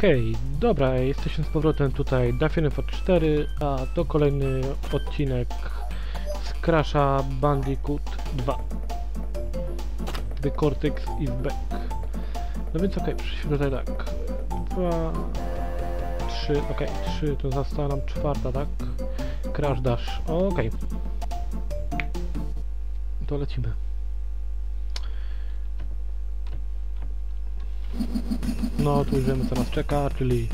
Okej, dobra, jesteśmy z powrotem tutaj Daphne 4, a to kolejny odcinek z Crasha Bandicoot 2. The Cortex is back. No więc okej, przyszliśmy tutaj tak. Dwa, trzy, okej, trzy, to została nam czwarta, tak? Crash Dash, okej. To lecimy. No, tu już wiemy co nas czeka, czyli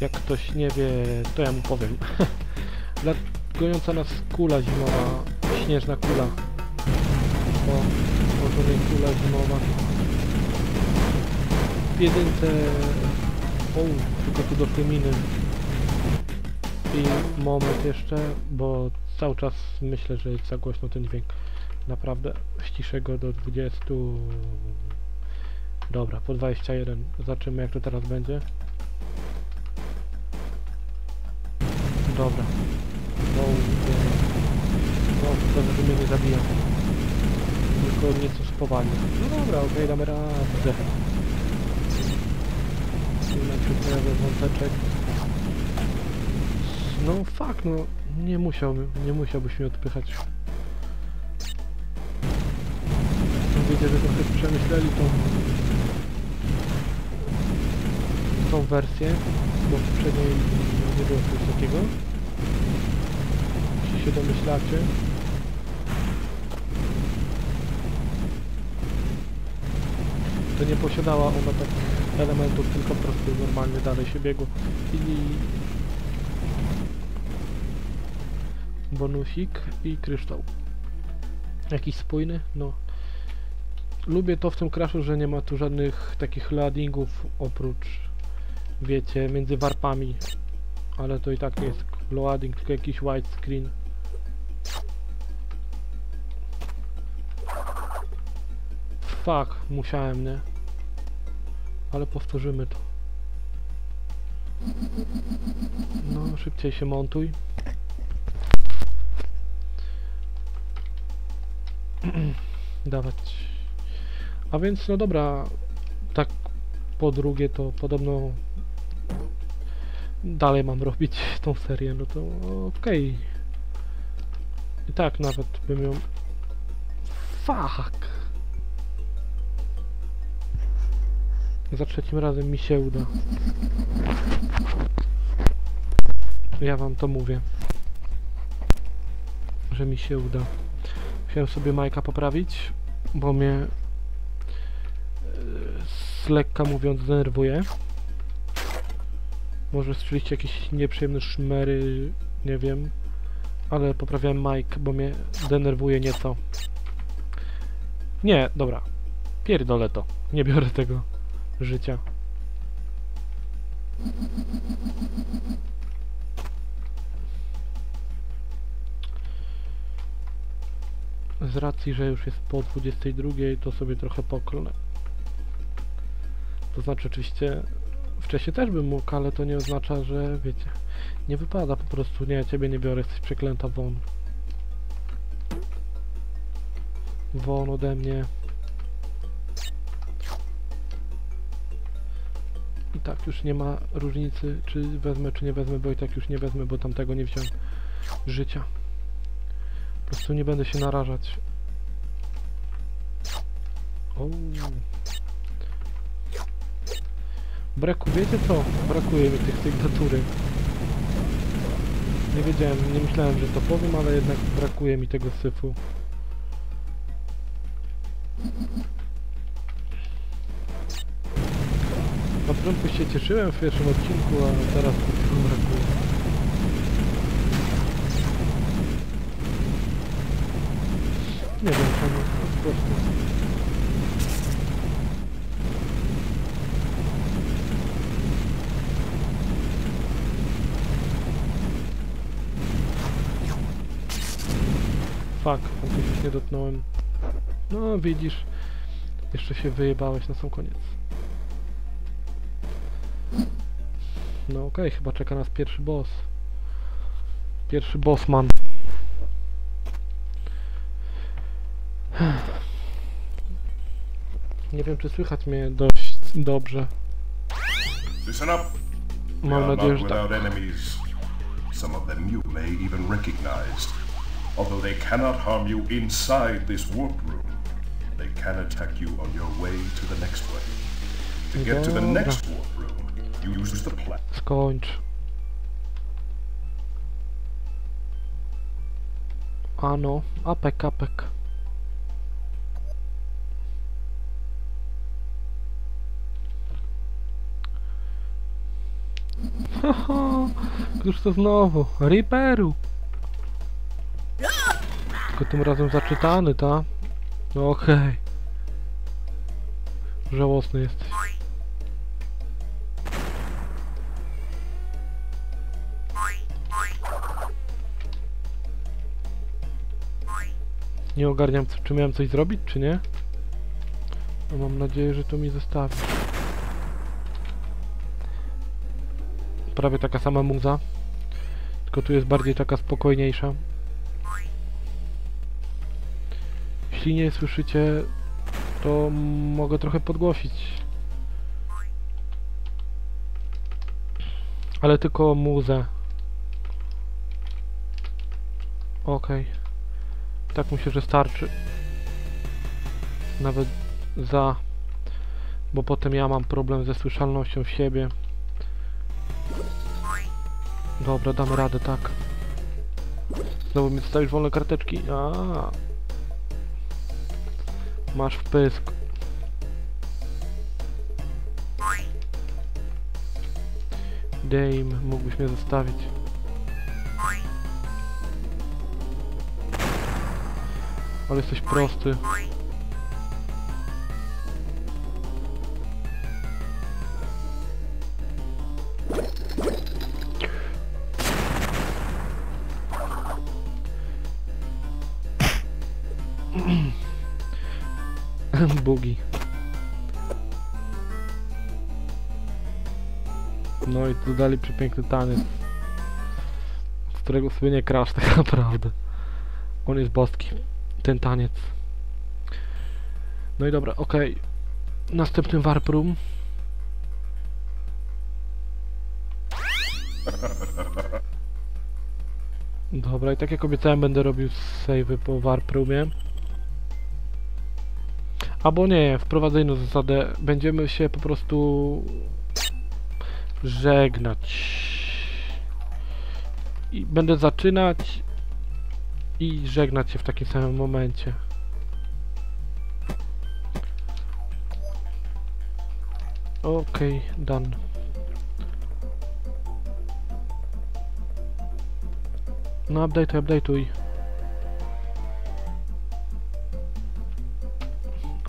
jak ktoś nie wie, to ja mu powiem. Gojąca nas kula zimowa, śnieżna kula. O, może nie kula zimowa. W jedynce... O, tylko tu doszły miny. I moment jeszcze, bo cały czas myślę, że jest za głośno ten dźwięk. Naprawdę, ściszę go do 20... Dobra, po 21. Zobaczymy jak to teraz będzie. Dobra. No, no dobrze, że mnie nie zabija. Tylko nieco spowalnia. No dobra, okej, damy radę. Najpierw pojawia wąteczek. No fuck, no nie musiał, nie musiałbyś mnie odpychać. Widzę, że trochę przemyśleli tą tą wersję, bo w poprzedniej nie było czegoś takiego. Jeśli się domyślacie. To nie posiadała ona takich elementów, tylko po prostu normalnie dalej się biegło. I bonusik i kryształ. Jakiś spójny? No. Lubię to w tym crashu, że nie ma tu żadnych takich loadingów oprócz wiecie, między warpami. Ale to i tak nie jest loading, tylko jakiś widescreen. Fuck, musiałem, nie? Ale powtórzymy to. No, szybciej się montuj. Dawać. A więc, no dobra, tak po drugie to podobno dalej mam robić tą serię, no to okej. I tak nawet bym ją... Fuck! Za trzecim razem mi się uda. Ja wam to mówię. Że mi się uda. Musiałem sobie Majka poprawić, bo mnie e, z lekka mówiąc denerwuje. Może słyszeliście jakieś nieprzyjemne szmery, nie wiem. Ale poprawiałem Mike, bo mnie denerwuje nieco. Nie, dobra. Pierdolę to. Nie biorę tego życia. Z racji, że już jest po 22, to sobie trochę poklnę. To znaczy oczywiście Wcześniej też bym mógł, ale to nie oznacza, że wiecie, nie wypada po prostu, nie, ciebie nie biorę, jesteś przeklęta won. Won ode mnie. I tak już nie ma różnicy, czy wezmę, czy nie wezmę, bo i tak już nie wezmę, bo tamtego nie wziąłem życia. Po prostu nie będę się narażać. Braku, wiecie co? Brakuje mi tych sygnatury. Nie wiedziałem, nie myślałem, że to powiem, ale jednak brakuje mi tego syfu. Na początku się cieszyłem w pierwszym odcinku, a teraz mi brakuje. Nie wiem, czemu, po prostu. Fuck, tam już nie dotknąłem. No widzisz, jeszcze się wyjebałeś na sam koniec. No okej, okay, chyba czeka nas pierwszy boss. Pierwszy bossman. Nie wiem, czy słychać mnie dość dobrze. Listen up. We Mam nadzieję, że tak. Some of them you may even recognize. Although they cannot harm you inside this warp room, they can attack you on your way to the next way. To get to the next warp room, you use the plat. Skończ. Ano, apek, apek. Haha, Któż to znowu? Reaperu! Tylko tym razem zaczytany, ta? No okej. Żałosny jesteś. Nie ogarniam, czy miałem coś zrobić, czy nie? No mam nadzieję, że to mi zostawi. Prawie taka sama muza. Tylko tu jest bardziej taka spokojniejsza. Jeśli nie słyszycie, to mogę trochę podgłosić. Ale tylko muzę. Okej. Tak myślę, że starczy. Nawet za... Bo potem ja mam problem ze słyszalnością w siebie. Dobra, damy radę, tak. Znowu mi zostawisz wolne karteczki. A. Masz wpysk. Dame, mógłbyś mnie zostawić. Ale jesteś prosty. Bugi. No i tu dali przepiękny taniec. Z którego sobie nie krasz tak naprawdę. On jest boski. Ten taniec. No i dobra, okej. Następny warp room. Dobra, i tak jak obiecałem, będę robił savey po warp roomie. Albo nie, wprowadzę inną zasadę. Będziemy się po prostu żegnać. I będę zaczynać i żegnać się w takim samym momencie. Okej, done. No updateuj, updateuj.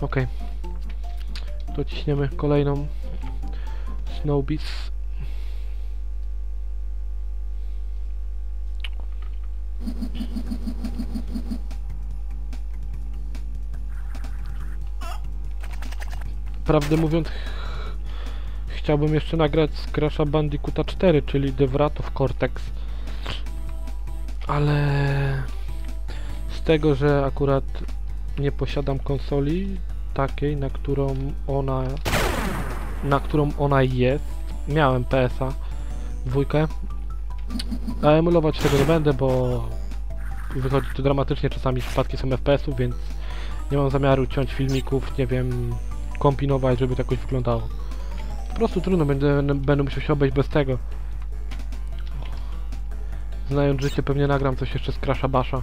Okej. To ciśniemy kolejną Snowbeats. Prawdę mówiąc, ch- chciałbym jeszcze nagrać z Crash'a Bandicoota 4, czyli The Wrath of Cortex. Ale z tego, że akurat nie posiadam konsoli takiej, na którą ona na którą ona jest. Miałem PS-a dwójkę. A emulować tego nie będę, bo wychodzi to dramatycznie, czasami przypadki są FPS-ów, więc nie mam zamiaru ciąć filmików, nie wiem, kombinować, żeby to jakoś wyglądało. Po prostu trudno, będę, będę musiał się obejść bez tego. Znając życie, pewnie nagram coś jeszcze z Crasha Basha.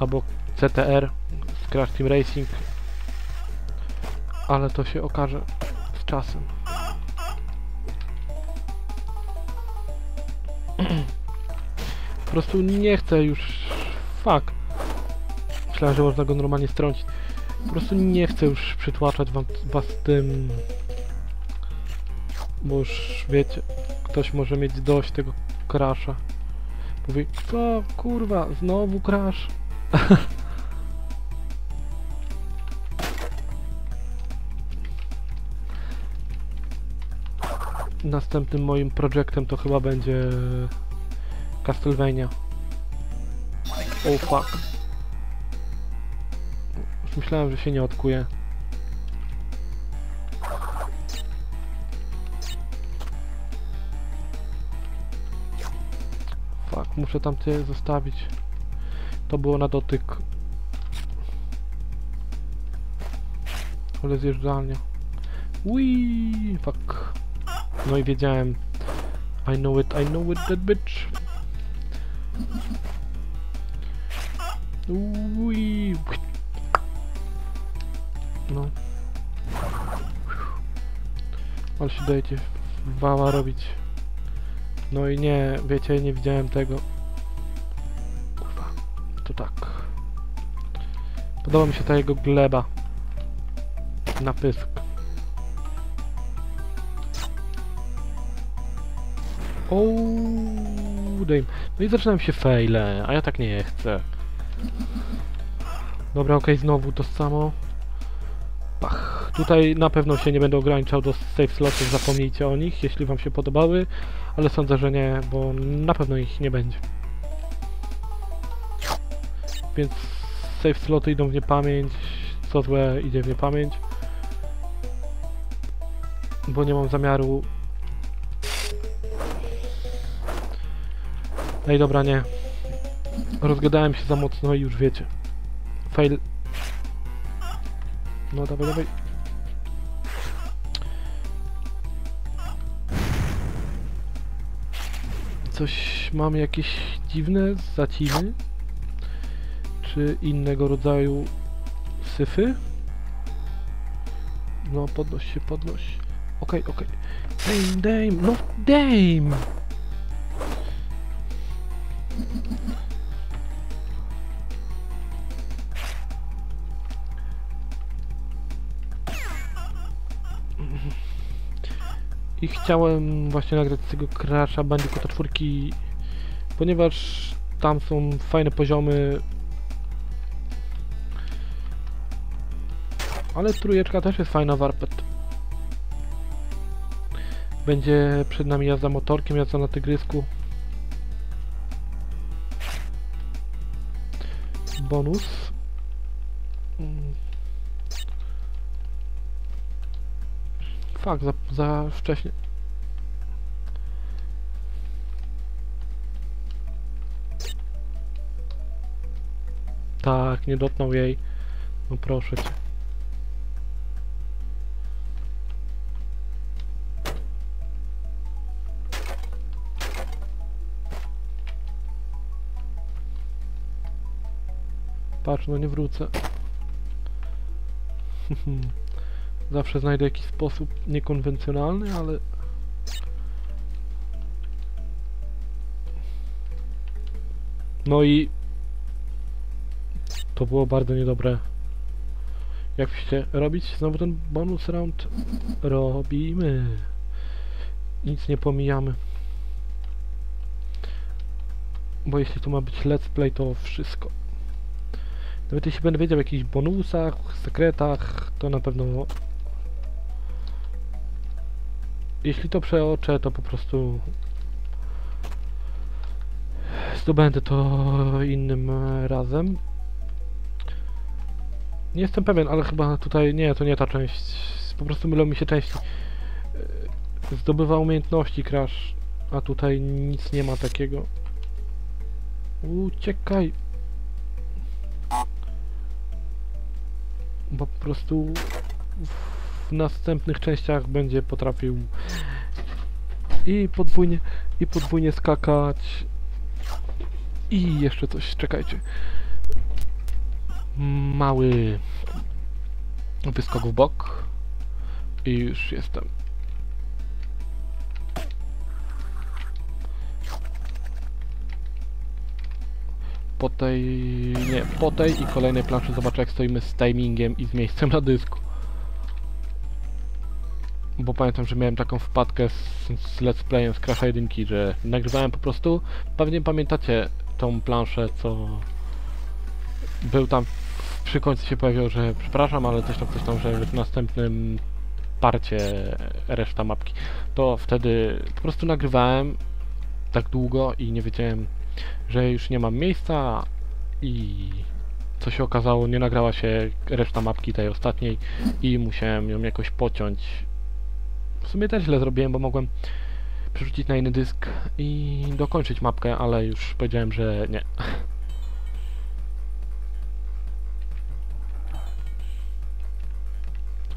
Albo CTR, z Crash Team Racing. Ale to się okaże z czasem. Po prostu nie chcę już... Fuck. Myślałem, że można go normalnie strącić. Po prostu nie chcę już przytłaczać wam, was tym... Bo już wiecie, ktoś może mieć dość tego crasha. Mówi, co kurwa, znowu crash? następnym moim projektem to chyba będzie Castlevania. Oh fuck. Już myślałem, że się nie odkuje. Fuck, muszę tam cię zostawić. To było na dotyk. Ale zjeżdżalnia. Uiii, fuck. No i wiedziałem. I know it, I know it, that bitch. Wii. No. Ale się dajecie wała robić. No i nie, wiecie, nie widziałem tego. Kurwa, to tak. Podoba mi się ta jego gleba. Na pysk. Ooo, daj. No i zaczynają się fejle, a ja tak nie chcę. Dobra, okej, znowu to samo. Pach. Tutaj na pewno się nie będę ograniczał do save slotów, zapomnijcie o nich, jeśli wam się podobały, ale sądzę, że nie, bo na pewno ich nie będzie. Więc save sloty idą w niepamięć, co złe idzie w niepamięć. Bo nie mam zamiaru... Ej, dobra, nie. Rozgadałem się za mocno i już wiecie. Fail. No, dawaj, dawaj. Coś mam jakieś dziwne zaciny? Czy innego rodzaju syfy? No, podnoś się, podnoś. Okej, okej. Dame, dame, no dame! Chciałem właśnie nagrać z tego Crasha Bandicoota 4, ponieważ tam są fajne poziomy. Ale trójeczka też jest fajna warpet. Będzie przed nami jazda motorkiem, jazda na tygrysku. Bonus. Mm. Fak, za, za wcześnie. Tak, nie dotknął jej. No proszę cię. Patrz, no nie wrócę. Zawsze znajdę jakiś sposób niekonwencjonalny, ale... No i... To było bardzo niedobre. Jak myślicie, robić znowu ten bonus round? Robimy. Nic nie pomijamy. Bo jeśli to ma być let's play, to wszystko. Nawet jeśli będę wiedział o jakichś bonusach, sekretach, to na pewno... Jeśli to przeoczę, to po prostu... Zdobędę to innym razem. Nie jestem pewien, ale chyba tutaj... Nie, to nie ta część. Po prostu mylą mi się części. E, Zdobywa umiejętności Crash, a tutaj nic nie ma takiego. Uciekaj! bo po prostu w następnych częściach będzie potrafił i podwójnie, i podwójnie skakać i jeszcze coś, czekajcie mały wyskok w bok i już jestem po tej... nie, po tej i kolejnej planszy zobaczę jak stoimy z timingiem i z miejscem na dysku. Bo pamiętam, że miałem taką wpadkę z, z Let's Playem z Crash 1, że nagrywałem po prostu, pewnie pamiętacie tą planszę, co był tam przy końcu się pojawiło, że przepraszam, ale coś tam, coś tam, że w następnym parcie reszta mapki. To wtedy po prostu nagrywałem tak długo i nie wiedziałem że już nie mam miejsca i co się okazało, nie nagrała się reszta mapki tej ostatniej i musiałem ją jakoś pociąć. W sumie też źle zrobiłem, bo mogłem przerzucić na inny dysk i dokończyć mapkę, ale już powiedziałem, że nie.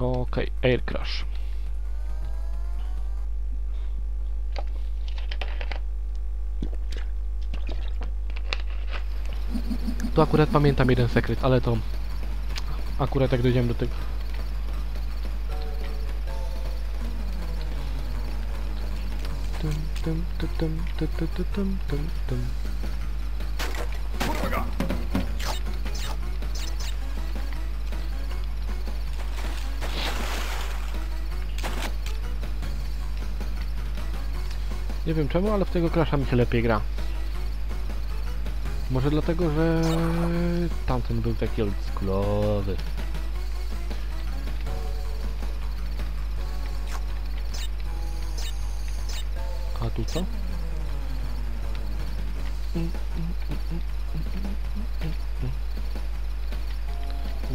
Okej, Air Crash. Tu akurat pamiętam jeden sekret, ale to akurat jak dojdziemy do tego. Tum, tum, tu, tum, tu, tu, tu, tum, tum, tum. Nie wiem czemu, ale w tego Crasha mi się lepiej gra. Może dlatego, że tamten był taki oldschoolowy. A tu co?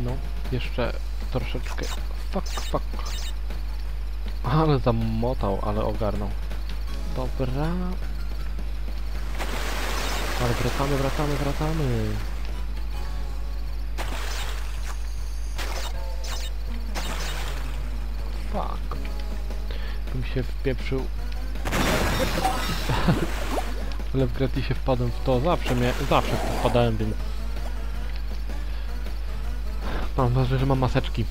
No, jeszcze troszeczkę. Fuck, fuck. Ale zamotał, ale ogarnął. Dobra. Ale wracamy, wracamy, wracamy. Fuck. Bym się wpieprzył. Ale w gratisie wpadłem w to. Zawsze mnie, zawsze wpadałem, więc... Mam wrażenie, że mam maseczki.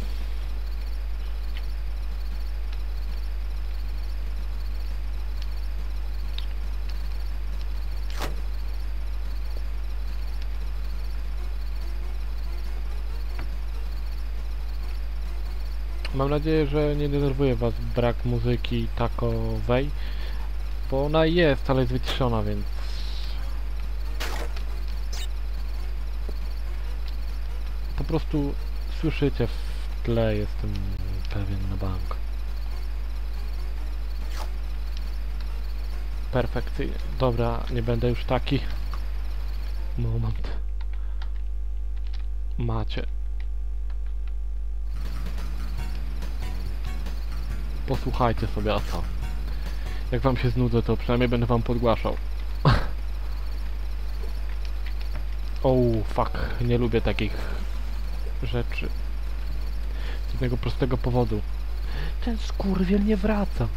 Mam nadzieję, że nie denerwuje was brak muzyki takowej, bo ona jest, ale jest wyciszona, więc... Po prostu słyszycie w tle, jestem pewien na bank. Perfekcyjnie. Dobra, nie będę już taki. Moment. Macie. Posłuchajcie sobie, a co? Jak wam się znudzę, to przynajmniej będę wam podgłaszał. O, fuck, nie lubię takich rzeczy. Z jednego prostego powodu. Ten skurwiel nie wraca.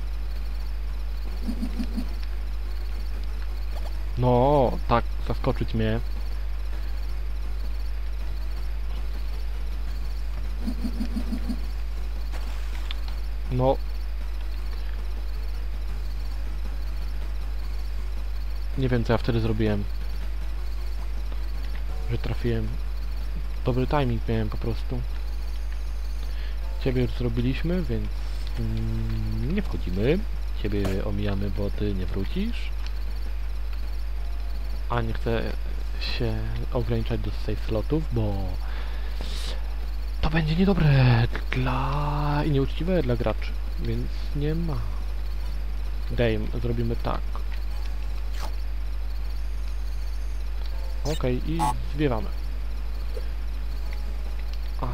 No, tak, zaskoczyć mnie. No. Nie wiem co ja wtedy zrobiłem. Że trafiłem. Dobry timing miałem po prostu. Ciebie już zrobiliśmy, więc mm, nie wchodzimy. Ciebie omijamy, bo ty nie wrócisz. A nie chcę się ograniczać do safe slotów, bo to będzie niedobre dla... i nieuczciwe dla graczy, więc nie ma. Dame, zrobimy tak. Okej, i zbiewamy. A...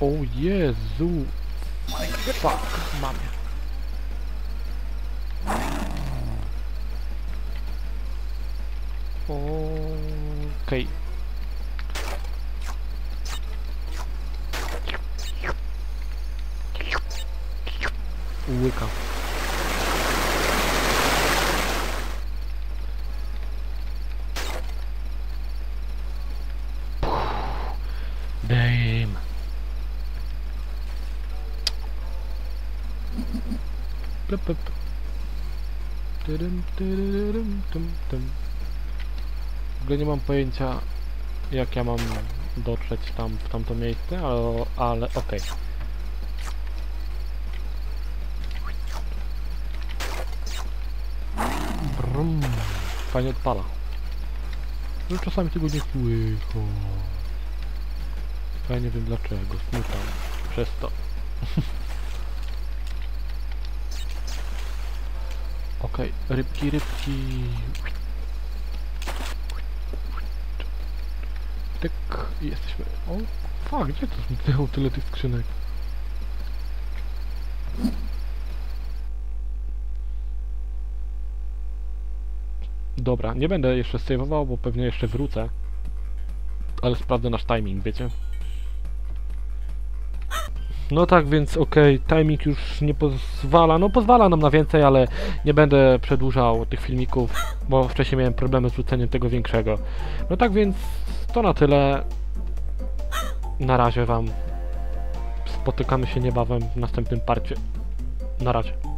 O Jezu! Fuck, mamie. Okej. Łyka. Plup. W ogóle nie mam pojęcia jak ja mam dotrzeć tam w tamto miejsce, ale, ale okej. Brum. Fajnie odpala. No czasami tego nie słychać. Ja nie wiem dlaczego, smutam przez to. Rybki, rybki. Tyk, jesteśmy... O, fuck, gdzie to zniknęło tyle tych skrzynek? Dobra, nie będę jeszcze save'ował, bo pewnie jeszcze wrócę. Ale sprawdzę nasz timing, wiecie? No tak, więc okej, timing już nie pozwala, no pozwala nam na więcej, ale nie będę przedłużał tych filmików, bo wcześniej miałem problemy z wrzuceniem tego większego. No tak więc to na tyle. Na razie wam. Spotykamy się niebawem w następnym parcie. Na razie.